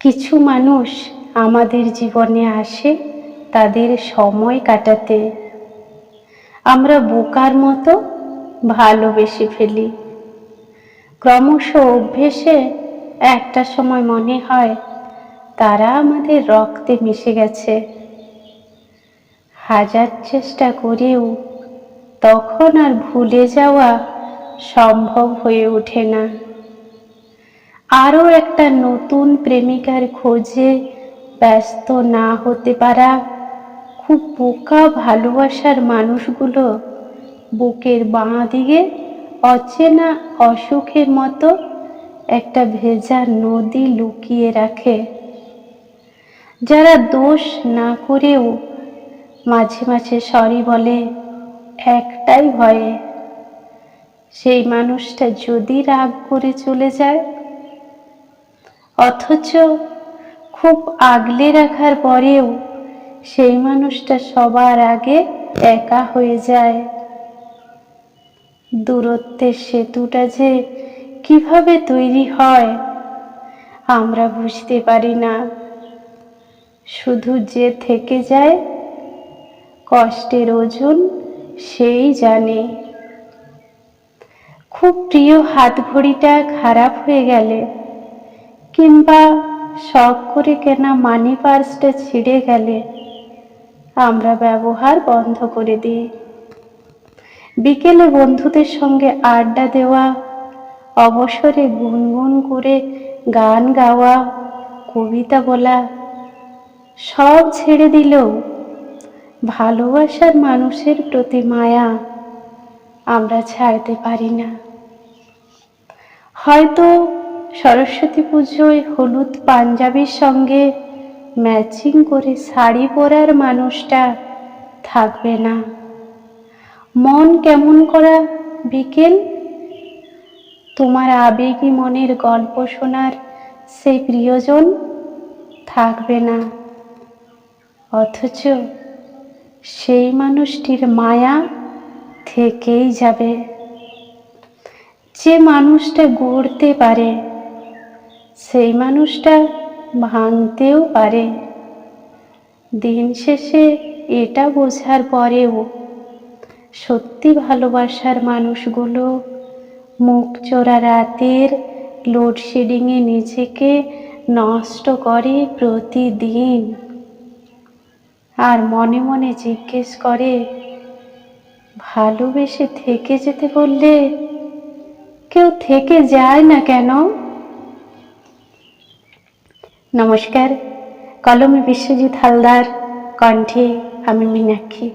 কিছু মানুষ আমাদের জীবনে আসে তাদের সময় কাটাতে। আমরা বোকার মতো ভালোবেসে ফেলি। ক্রমশ অভ্যেসে একটা সময় মনে হয় তারা আমাদের রক্তে মিশে গেছে। হাজার চেষ্টা করেও তখন আর ভুলে যাওয়া সম্ভব হয়ে ওঠে না। আরও একটা নতুন প্রেমিকার খোঁজে ব্যস্ত না হতে পারা খুব বোকা ভালোবাসার মানুষগুলো বুকের বাঁ দিকে অচেনা অসুখের মতো একটা ভেজা নদী লুকিয়ে রাখে। যারা দোষ না করেও মাঝে মাঝে সরি বলে, একটাই ভয়ে, সেই মানুষটা যদি রাগ করে চলে যায় অথচ খুব আগলে রাখার পরেও সেই মানুষটা সবার আগে একা হয়ে যায়। দূরত্বের সেতুটা যে কীভাবে তৈরি হয়, আমরা বুঝতে পারি না। শুধু যে থেকে যায়, কষ্টের ওজন সেই জানে। খুব প্রিয় হাত ঘড়িটা খারাপ হয়ে গেলে কিংবা শখ করে কেনা মানি পার্সটা ছিঁড়ে গেলে আমরা ব্যবহার বন্ধ করে দিই। বিকেলে বন্ধুদের সঙ্গে আড্ডা দেওয়া, অবসরে গুনগুন করে গান গাওয়া, কবিতা বলা, সব ছেড়ে দিলেও ভালোবাসার মানুষের প্রতি মায়া আমরা ছাড়তে পারি না। হয়তো সরস্বতী পুজোয় হলুদ পাঞ্জাবির সঙ্গে ম্যাচিং করে শাড়ি পরার মানুষটা থাকবে না। মন কেমন করা বিকেল? তোমার আবেগী মনের গল্প শোনার সেই প্রিয়জন থাকবে না। অথচ সেই মানুষটির মায়া থেকেই যাবে। যে মানুষটা গড়তে পারে সেই মানুষটা ভাঙতেও পারে। দিন শেষে এটা বোঝার পরেও সত্যি ভালোবাসার মানুষগুলো মুখ চোরা রাতের লোডশেডিংয়ে নিজেকে নষ্ট করে প্রতিদিন। আর মনে মনে জিজ্ঞেস করে, ভালোবেসে থেকে যেতে বললে কেউ থেকে যায় না কেন? নমস্কার। কলমে বিশ্বজিৎ হালদার কণ্ঠে আমি মীনাক্ষী।